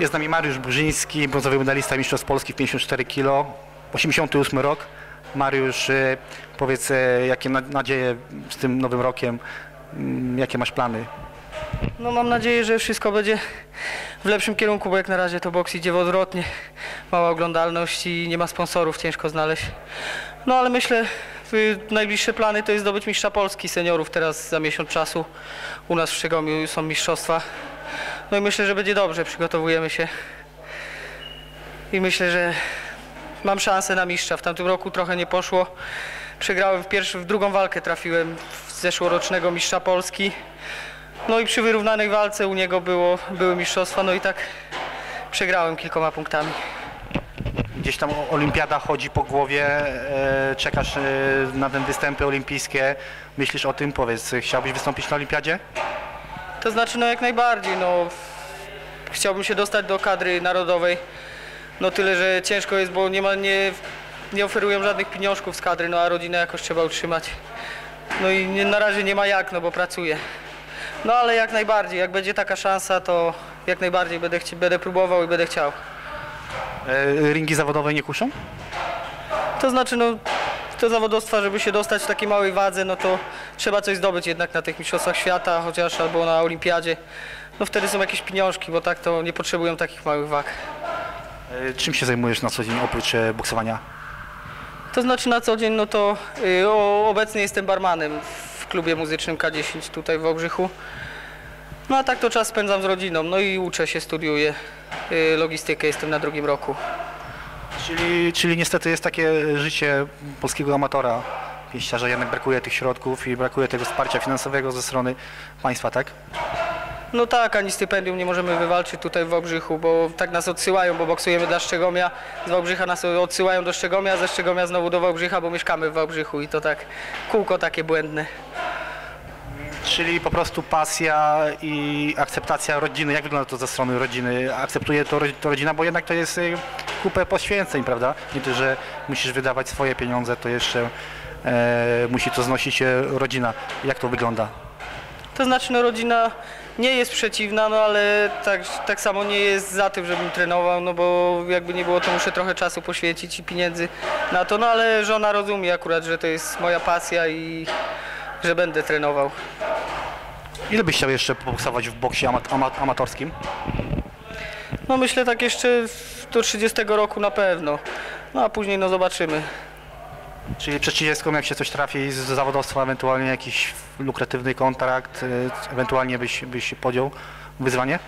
Jest z nami Mariusz Burzyński, brązowy medalista Mistrzostw Polski w 54 kg, 88 rok. Mariusz, e, powiedz, e, jakie na- nadzieje z tym nowym rokiem, mm, jakie masz plany? No mam nadzieję, że wszystko będzie w lepszym kierunku, bo jak na razie to boks idzie w odwrotnie. Mała oglądalność i nie ma sponsorów, ciężko znaleźć. No ale myślę, y, najbliższe plany to jest zdobyć mistrza Polski seniorów teraz za miesiąc czasu. U nas w Szczegomiu są mistrzostwa. No i myślę, że będzie dobrze, przygotowujemy się. I myślę, że mam szansę na mistrza. W tamtym roku trochę nie poszło. Przegrałem w, pierwszy, w drugą walkę, trafiłem zeszłorocznego mistrza Polski. No i przy wyrównanej walce u niego było, były mistrzostwa, no i tak przegrałem kilkoma punktami. Gdzieś tam olimpiada chodzi po głowie, e, czekasz e, na te występy olimpijskie, myślisz o tym, powiedz, chciałbyś wystąpić na olimpiadzie? To znaczy, no jak najbardziej, no chciałbym się dostać do kadry narodowej, no tyle, że ciężko jest, bo nie ma, nie, nie oferują żadnych pieniążków z kadry, no a rodzinę jakoś trzeba utrzymać. No i nie, na razie nie ma jak, no bo pracuję. No ale jak najbardziej, jak będzie taka szansa, to jak najbardziej będę, chci- będę próbował i będę chciał. E, ringi zawodowe nie kuszą? To znaczy, no, do zawodowstwa, żeby się dostać w takiej małej wadze, no to trzeba coś zdobyć jednak na tych mistrzostwach świata, chociaż albo na olimpiadzie. No wtedy są jakieś pieniążki, bo tak to nie potrzebują takich małych wag. E, czym się zajmujesz na co dzień oprócz e, boksowania? To znaczy na co dzień, no to y, o, obecnie jestem barmanem w klubie muzycznym K10 tutaj w Wałbrzychu. No a tak to czas spędzam z rodziną, no i uczę się, studiuję y, logistykę, jestem na drugim roku. Czyli, czyli niestety jest takie życie polskiego amatora, pięściarza, jednak brakuje tych środków i brakuje tego wsparcia finansowego ze strony państwa, tak? No tak, ani stypendium nie możemy wywalczyć tutaj w Wałbrzychu, bo tak nas odsyłają, bo boksujemy dla Szczegomia. Z Wałbrzycha nas odsyłają do Szczegomia, ze Szczegomia znowu do Wałbrzycha, bo mieszkamy w Wałbrzychu i to tak kółko takie błędne. Czyli po prostu pasja i akceptacja rodziny. Jak wygląda to ze strony rodziny? Akceptuje to, ro- to rodzina, bo jednak to jest y, kupę poświęceń, prawda? Nie to, że musisz wydawać swoje pieniądze, to jeszcze e, musi to znosić e, rodzina. Jak to wygląda? To znaczy, no rodzina nie jest przeciwna, no ale tak, tak samo nie jest za tym, żebym trenował, no bo jakby nie było, to muszę trochę czasu poświęcić i pieniędzy na to, no ale żona rozumie akurat, że to jest moja pasja i że będę trenował. Ile byś chciał jeszcze boksować w boksie ama- ama- amatorskim? No myślę tak jeszcze do 30 roku na pewno. No a później no zobaczymy. Czyli przed 30 jak się coś trafi z zawodowstwa, ewentualnie jakiś lukratywny kontrakt, y, ewentualnie byś, byś podjął wyzwanie?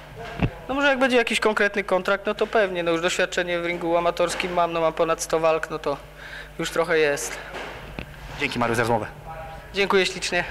No może jak będzie jakiś konkretny kontrakt, no to pewnie. No już doświadczenie w ringu amatorskim mam, no mam ponad 100 walk, no to już trochę jest. Dzięki Mariusz za rozmowę. Dziękuję ślicznie.